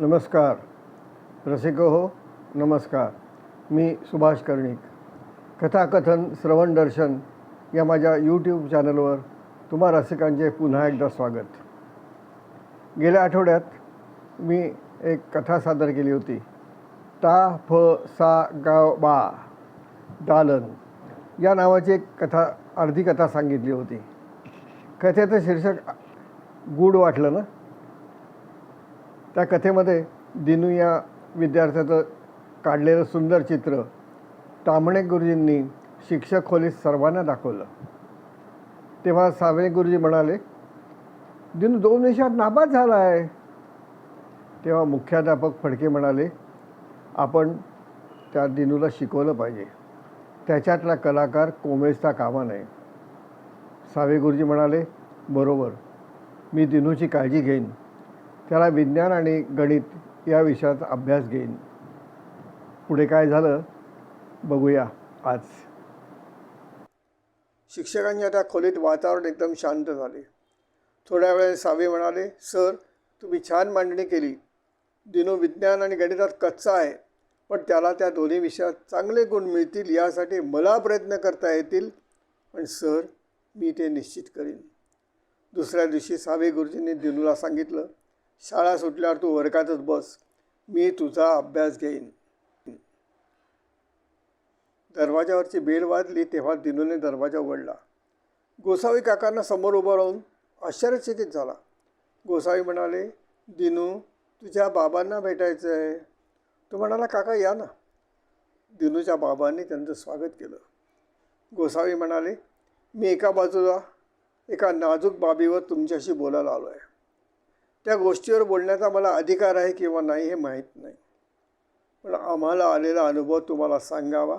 नमस्कार. रसिक हो नमस्कार. मी सुभाष कर्णिक. कथाकथन श्रवण दर्शन या माझ्या यूट्यूब चॅनलवर तुम्हा रसिकांचे पुन्हा एकदा स्वागत. गेल्या आठवड्यात मी एक कथा सादर केली होती. ता फ सा गाव बा दालन या नावाची एक कथा अर्धी कथा सांगितली होती. कथेचं शीर्षक गूढ वाटलं ना? त्या कथेमध्ये दिनू या विद्यार्थ्याचं काढलेलं सुंदर चित्र तांबणे गुरुजींनी शिक्षक खोलीत सर्वांना दाखवलं. तेव्हा सावळे गुरुजी म्हणाले दिनू दोन विषयात नापास झाला आहे तेव्हा मुख्याध्यापक फडके म्हणाले आपण त्या दिनूला शिकवलं पाहिजे. त्याच्यातला कलाकार कोमेजता कामा नये सावे गुरुजी म्हणाले बरोबर. मी दिनूची काळजी घेईन. त्याला विज्ञान आणि गणित या विषयाचा अभ्यास घेईन. पुढे काय झालं बघूया आज. शिक्षकांच्या त्या खोलीत वातावरण एकदम शांत झाले. थोड्या वेळाने सावे म्हणाले सर तुम्ही छान मांडणी केली. दिनू विज्ञान आणि गणितात कच्चा आहे पण त्याला त्या दोन्ही विषयात चांगले गुण मिळतील यासाठी मला प्रयत्न करता येतील. पण सर मी ते निश्चित करीन. दुसऱ्या दिवशी सावे गुरुजींनी दिनूला सांगितलं शाळा सुटल्यावर तू वर्गातच बस. मी तुझा अभ्यास घेईन. दरवाजावरची बेल वाजली तेव्हा दिनूने दरवाजा उघडला. गोसावी काकांना समोर उभं राहून आश्चर्यचकित झाला. गोसावी म्हणाले दिनू तुझ्या बाबांना भेटायचं आहे तो म्हणाला काका या ना. दिनूच्या बाबांनी त्यांचं स्वागत केलं. गोसावी म्हणाले मी एका बाजूला एका नाजूक बाबीवर तुमच्याशी बोलायला आलो आहे त्या गोष्टीवर बोलण्याचा मला अधिकार आहे किंवा नाही हे माहीत नाही. पण आम्हाला आलेला अनुभव तुम्हाला सांगावा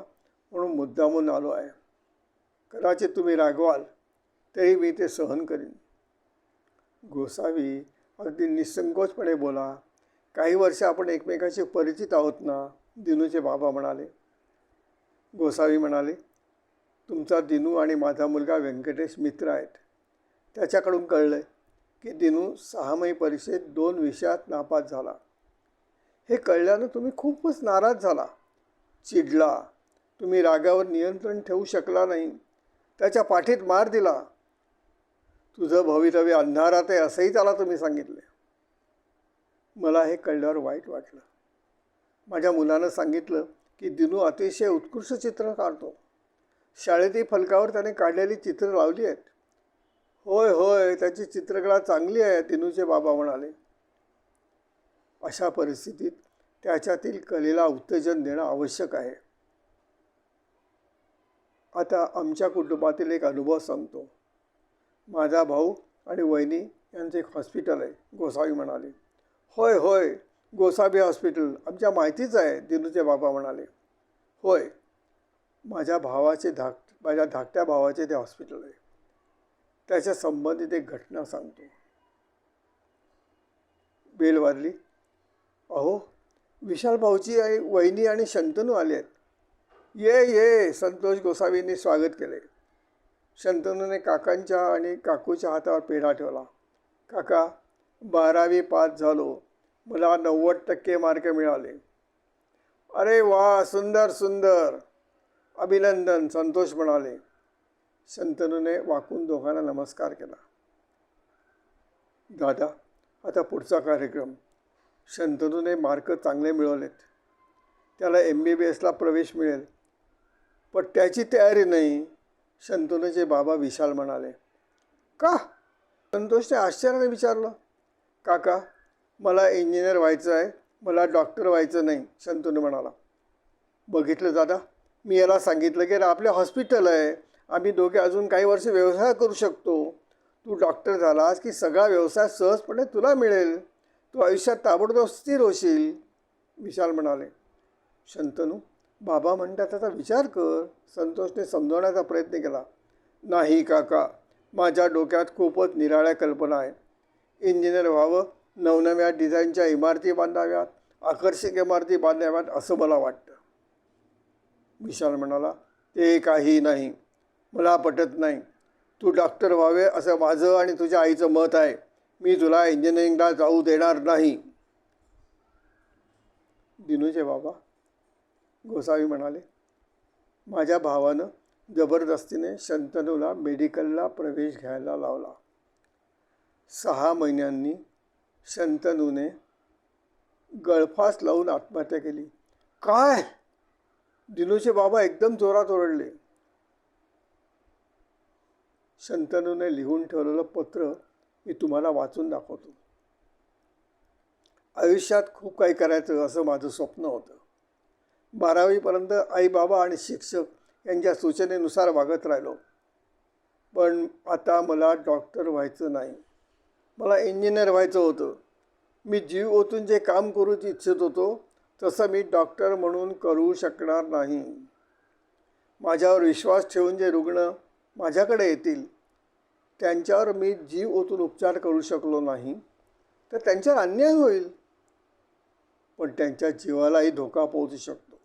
म्हणून मुद्दामून आलो आहे. कदाचित तुम्ही रागवाल तरी मी ते सहन करीन. गोसावी अगदी निसंकोचपणे बोला काही वर्ष आपण एकमेकाशी परिचित आहोत ना? दिनूचे बाबा म्हणाले. गोसावी म्हणाले तुमचा दिनू आणि माझा मुलगा व्यंकटेश मित्र आहेत. त्याच्याकडून कळलं आहे की दिनू सहामाही परीक्षेत दोन विषयात नापास झाला. हे कळल्यानं तुम्ही खूपच नाराज झाला. चिडला. तुम्ही रागावर नियंत्रण ठेवू शकला नाही. त्याच्या पाठीत मार दिला. तुझं भवितव्य अंधारात आहे असंही त्याला तुम्ही सांगितले. मला हे कळल्यावर वाईट वाटलं. माझ्या मुलानं सांगितलं की दिनू अतिशय उत्कृष्ट चित्र काढतो. शाळेतील फलकावर त्याने काढलेली चित्रं लावली आहेत. होय होय त्याची चित्रकला चांगली आहे तिनूचे बाबा म्हणाले. अशा परिस्थितीत त्याच्यातील कलेला उत्तेजन देणं आवश्यक आहे. आता आमच्या कुटुंबातील एक अनुभव सांगतो. माझा भाऊ आणि वहिनी यांचं एक हॉस्पिटल आहे गोसावी म्हणाले. होय होय गोसावी हॉस्पिटल आमच्या माहितीच आहे दिनूचे बाबा म्हणाले. होय माझ्या भावाचे धाक माझ्या धाकट्या भावाचे ते हॉस्पिटल आहे. त्याच्या संबंधित एक घटना सांगतो. बेल वाजली. अहो विशाल भाऊची आई वहिनी आणि शंतनू आले आहेत. ये ये संतोष गोसावींनी स्वागत केले. शंतनूने काकांच्या आणि काकूच्या हातावर पेढा ठेवला. काका बारावी पास झालो. मला नव्वद टक्के मार्क मिळाले. अरे वा सुंदर सुंदर. अभिनंदन संतोष म्हणाले. शंतनूने वाकून दोघांना नमस्कार केला. दादा आता पुढचा कार्यक्रम. शंतनूने मार्क चांगले मिळवलेत. त्याला एम बी बी एसला प्रवेश मिळेल. पण त्याची तयारी नाही शंतनूचे बाबा विशाल म्हणाले. का? संतोषने आश्चर्याने विचारलं. काका मला इंजिनियर व्हायचं आहे मला डॉक्टर व्हायचं नाही शंतनू म्हणाला. बघितलं दादा. मी याला सांगितलं की आपले हॉस्पिटल आहे. आम्ही दोघे अजून काही वर्ष व्यवसाय करू शकतो. तू डॉक्टर झालास की सगळा व्यवसाय सहजपणे तुला मिळेल. तू आयुष्यात ताबडतोब स्थिर होशील. विशाल म्हणाले. शंतनू बाबा म्हणतात त्याचा विचार कर. संतोषने समजवण्याचा प्रयत्न केला. नाही काका माझ्या डोक्यात खूपच निराळ्या कल्पना आहेत. इंजिनियर व्हावं नवनव्या डिझाईनच्या इमारती बांधाव्यात आकर्षक इमारती बांधाव्यात असं मला वाटतं. विशाल म्हणाला ते काही नाही. मला पटत नाही. तू डॉक्टर व्हावे असं माझं आणि तुझ्या आईचं मत आहे. मी तुला इंजिनिअरिंगला जाऊ देणार नाही. दिनूचे बाबा गोसावी म्हणाले माझ्या भावानं जबरदस्तीने शंतनूला मेडिकलला प्रवेश घ्यायला लावला. सहा महिन्यांनी शंतनूने गळफास लावून आत्महत्या केली. काय? दिनूचे बाबा एकदम जोरात ओरडले. शंतनूने लिहून ठेवलेलं पत्र मी तुम्हाला वाचून दाखवतो. आयुष्यात खूप काही करायचं असं माझं स्वप्न होतं. बारावीपर्यंत आई बाबा आणि शिक्षक यांच्या सूचनेनुसार वागत राहिलो. पण आता मला डॉक्टर व्हायचं नाही. मला इंजिनियर व्हायचं होतं. मी जीव ओतून जे काम करू इच्छित होतो तसं मी डॉक्टर म्हणून करू शकणार नाही. माझ्यावर विश्वास ठेवून जे रुग्ण माझ्याकडे येतील त्यांच्यावर मी जीव ओतून उपचार करू शकलो नाही तर त्यांच्यावर अन्याय होईल. पण त्यांच्या जीवालाही धोका पोहोचू शकतो.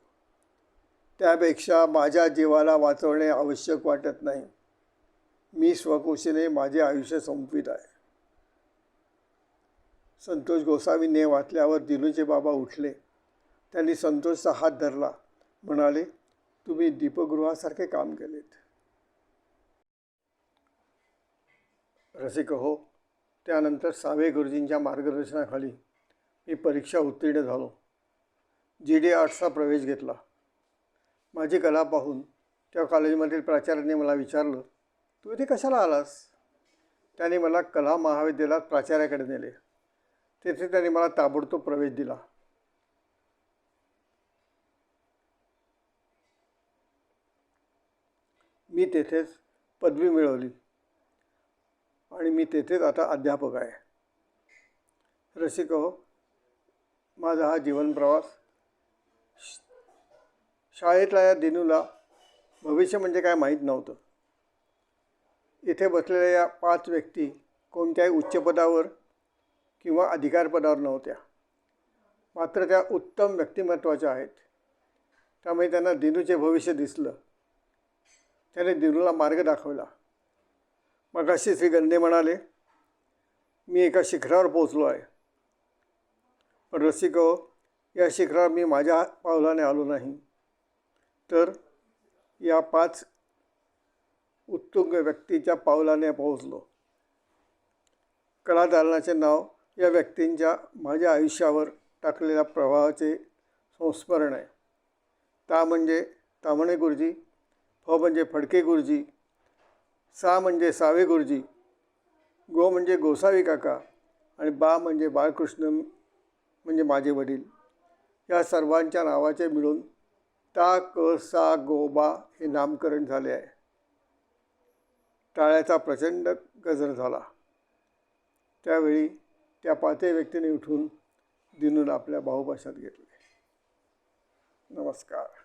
त्यापेक्षा माझ्या जीवाला वाचवणे आवश्यक वाटत नाही. मी स्वकुशीने माझे आयुष्य संपवित आहे. संतोष गोसावीने वाचल्यावर दिनूचे बाबा उठले. त्यांनी संतोषचा हात धरला. म्हणाले तुम्ही दीपगृहासारखे काम केलेत. रसिक हो. त्यानंतर सावे गुरुजींच्या मार्गदर्शनाखाली मी परीक्षा उत्तीर्ण झालो. जी डी आर्ट्सचा प्रवेश घेतला. माझी कला पाहून त्या कॉलेजमधील प्राचार्याने मला विचारलं तू इथे कशाला आलास? त्याने मला कला महाविद्यालयात प्राचार्याकडे नेले. तेथे त्यांनी मला ताबडतोब प्रवेश दिला. मी तेथेच पदवी मिळवली. आणि मी तेथेच आता अध्यापक आहे. रसिक हो माझा हा जीवन प्रवास या दिनूला भविष्य म्हणजे काय माहीत नव्हतं. इथे बसलेल्या या पाच व्यक्ती कोणत्याही उच्चपदावर किंवा अधिकारपदावर नव्हत्या. मात्र त्या उत्तम व्यक्तिमत्वाच्या आहेत. त्यामुळे त्यांना दिनूचे भविष्य दिसलं. त्याने दिनूला मार्ग दाखवला. मगाशी श्री गंधे म्हणाले. मी एका शिखरावर पोचलो आहे. पण रसिको या शिखरावर मी माझ्या पावलाने आलो नाही. तर या पाच उत्तुंग व्यक्तीच्या पावलाने पोहोचलो. कलादालनाचे नाव या व्यक्तींच्या माझ्या आयुष्यावर टाकलेल्या प्रभावाचे संस्मरण आहे. ता म्हणजे तामणे गुरुजी फ म्हणजे फडके गुरुजी सा म्हणजे सावे गुरुजी गो म्हणजे गोसावी काका आणि बा म्हणजे बाळकृष्ण म्हणजे माझे वडील. या सर्वांच्या नावाचे मिळून ता क सा गो बा हे नामकरण झाले आहे. टाळ्याचा प्रचंड गजर झाला. त्यावेळी त्या पाचही व्यक्तीने उठून दिनून आपल्या भाऊभाषात घेतले. नमस्कार.